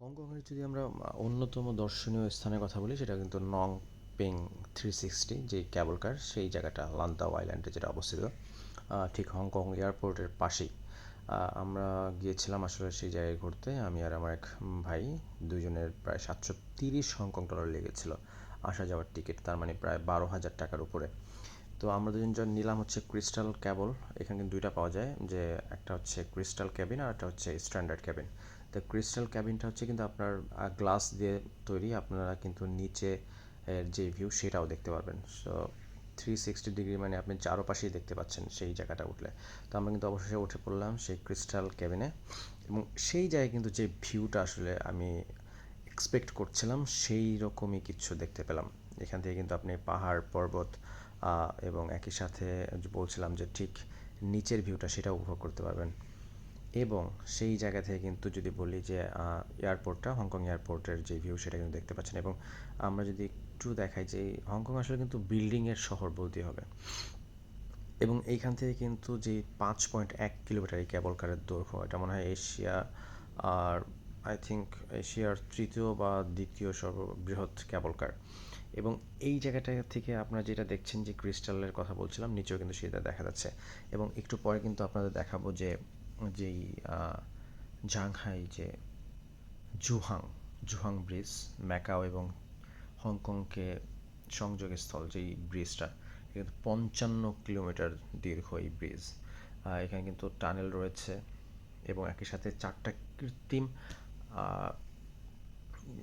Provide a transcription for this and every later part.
হংকংয়ের যদি আমরা অন্যতম দর্শনীয় স্থানের কথা বলি, সেটা কিন্তু নং পেং থ্রি সিক্সটি, যে ক্যাবল কার, সেই জায়গাটা লান্তাও আইল্যান্ডে যেটা অবস্থিত। ঠিক হংকং এয়ারপোর্টের পাশেই। আমরা গিয়েছিলাম আসলে সেই জায়গায় ঘুরতে। আমি আর আমার এক ভাই দুজনের প্রায় সাতশো তিরিশ হংকং ডলার লেগেছিলো আসা যাওয়ার টিকিট, তার মানে প্রায় বারো হাজার টাকার উপরে। তো আমরা দুজন যখন নিলাম হচ্ছে ক্রিস্টাল ক্যাবল, এখানে কিন্তু দুইটা পাওয়া যায়, যে একটা হচ্ছে ক্রিস্টাল ক্যাবিন আর একটা হচ্ছে স্ট্যান্ডার্ড ক্যাবিন। তো ক্রিস্টাল ক্যাবিনটা হচ্ছে কিন্তু আপনার গ্লাস দিয়ে তৈরি। আপনারা কিন্তু নিচে, এর যে ভিউ সেটাও দেখতে পারবেন। সো থ্রি সিক্সটি ডিগ্রি মানে আপনি চারোপাশেই দেখতে পাচ্ছেন সেই জায়গাটা উঠলে। তো আমরা কিন্তু অবশেষে উঠে পড়লাম সেই ক্রিস্টাল ক্যাবিনে এবং সেই জায়গায় কিন্তু যে ভিউটা আসলে আমি এক্সপেক্ট করছিলাম, সেই রকমই কিছু দেখতে পেলাম। এখান থেকে কিন্তু আপনি পাহাড়, পর্বত এবং একই সাথে বলছিলাম যে ঠিক নিচের ভিউটা সেটা উপভোগ করতে পারবেন। এবং সেই জায়গা থেকে কিন্তু যদি বলি যে এয়ারপোর্টটা হংকং এয়ারপোর্টের যে ভিউ সেটা কিন্তু দেখতে পাচ্ছেন এবং আমরা যদি একটু দেখাই যে হংকং আসলে কিন্তু বিল্ডিংয়ের শহর বলতে হবে। এবং এইখান থেকে কিন্তু যে পাঁচ পয়েন্ট এক কিলোমিটার এই কেবল কারের দৈর্ঘ্য, এটা মনে হয় এশিয়া আর আই থিঙ্ক এশিয়ার তৃতীয় বা দ্বিতীয় সর্ববৃহৎ কেবল কার এবং এই জায়গাটা থেকে আপনারা যেটা দেখছেন যে ক্রিস্টালের কথা বলছিলাম, নিচেও কিন্তু সেটা দেখা যাচ্ছে। এবং একটু পরে কিন্তু আপনাদের দেখাবো যে যেই জাংহাই যে জুহাং জুহাং ব্রিজ ম্যাকাও এবং হংকংকে সংযোগস্থল যেই ব্রিজটা কিন্তু পঞ্চান্ন কিলোমিটার দীর্ঘ এই ব্রিজ এখানে কিন্তু টানেল রয়েছে এবং একই সাথে চারটা কৃত্রিম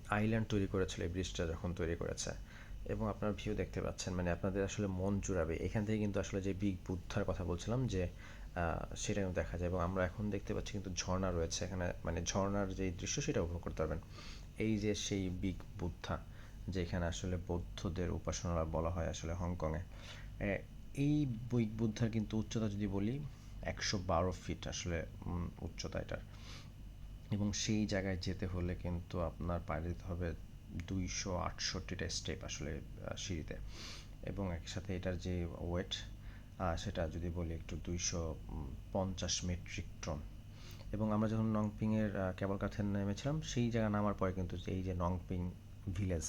আইল্যান্ড তৈরি করেছিল এই ব্রিজটা যখন তৈরি করেছে এবং আপনার ভিউ দেখতে পাচ্ছেন মানে আপনাদের আসলে মন জুড়াবে। এখান থেকে কিন্তু আসলে যে বিগ বুদ্ধার কথা বলছিলাম যে সেটা দেখা যায়। এবং আমরা এখন দেখতে পাচ্ছি কিন্তু ঝর্ণা রয়েছে এখানে। মানে ঝর্ণার যে দৃশ্য, সেটা উপভোগ করতে পারবেন। এই যে সেই বিগ বুদ্ধা, যেখানে আসলে বৌদ্ধদের উপাসনা বলা হয় আসলে হংকংয়ে এই বিগ বুদ্ধার কিন্তু উচ্চতা যদি বলি, একশো বারো ফিট আসলে উচ্চতা এটার। এবং সেই জায়গায় যেতে হলে কিন্তু আপনার পায়ে দিতে হবে দুইশো আটষট্টিটা স্টেপ আসলে সিঁড়িতে। এবং একসাথে এটার যে ওয়েট সেটা যদি বলি একটু দুইশো পঞ্চাশ মেট্রিক টন এবং আমরা যখন নংপিংয়ের কেবল কাঠে নেমেছিলাম, সেই জায়গা নামার পরে কিন্তু এই যে নংপিং ভিলেজ,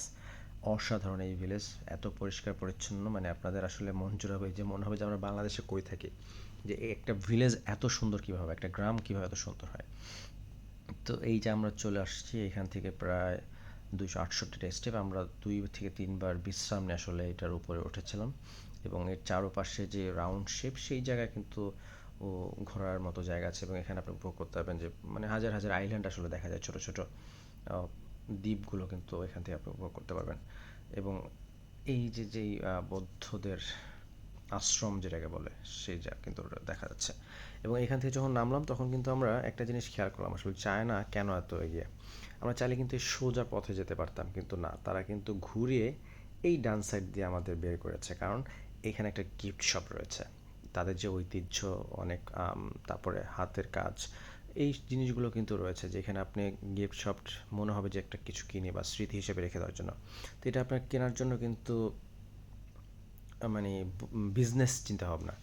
অসাধারণ এই ভিলেজ, এত পরিষ্কার, পরিচ্ছন্ন মানে আপনাদের আসলে মন জোড়াবে যে, মনে হবে যে আমরা বাংলাদেশে কই থাকি। যে একটা ভিলেজ এত সুন্দর কীভাবে, একটা গ্রাম কীভাবে এত সুন্দর হয়। তো এই যে আমরা চলে আসছি, এখান থেকে প্রায় দুইশো আটষট্টিটা স্টেপ আমরা দুই থেকে তিনবার বিশ্রাম নিয়ে আসলে এটার উপরে উঠেছিলাম। এবং এর চারপাশে যে রাউন্ড শেপ সেই জায়গায় কিন্তু ও ঘোরার মতো জায়গা আছে এবং এখানে আপনি উপভোগ করতে পারবেন যে মানে হাজার হাজার আইল্যান্ড আসলে দেখা যায় ছোটো ছোটো। দ্বীপগুলো কিন্তু এখান থেকে আপনি উপভোগ করতে পারবেন। এবং এই যে যেই বৌদ্ধদের আশ্রম যেটাকে বলে সেই যা কিন্তু দেখা যাচ্ছে। এবং এখান থেকে যখন নামলাম তখন কিন্তু আমরা একটা জিনিস খেয়াল করলাম, আসলে চায়না কেন এত এগিয়ে? আমরা চাইলে কিন্তু সোজা পথে যেতে পারতাম কিন্তু না। তারা কিন্তু ঘুরিয়ে এই ডান সাইড দিয়ে আমাদের বের করেছে। কারণ এখানে একটা গিফট শপ রয়েছে। তাদের যে ঐতিহ্য, অনেক তারপরে হাতের কাজ, এই জিনিসগুলো কিন্তু রয়েছে যেখানে আপনি গিফট শপ মনে হবে যে একটা কিছু কিনে বা স্মৃতি হিসেবে রেখে দেওয়ার জন্য। তো এটা আপনার কেনার জন্য কিন্তু মানে বিজনেস চিন্তা ভাবনা।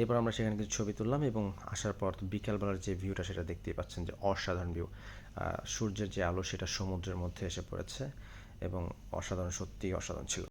এরপর আমরা সেখানে কিছু ছবি তুললাম এবং আসার পর বিকালবেলার যে ভিউটা সেটা দেখতেই পাচ্ছেন যে অসাধারণ ভিউ সূর্যের যে আলো সেটা সমুদ্রের মধ্যে এসে পড়েছে এবং অসাধারণ, সত্যিই অসাধারণ ছিল।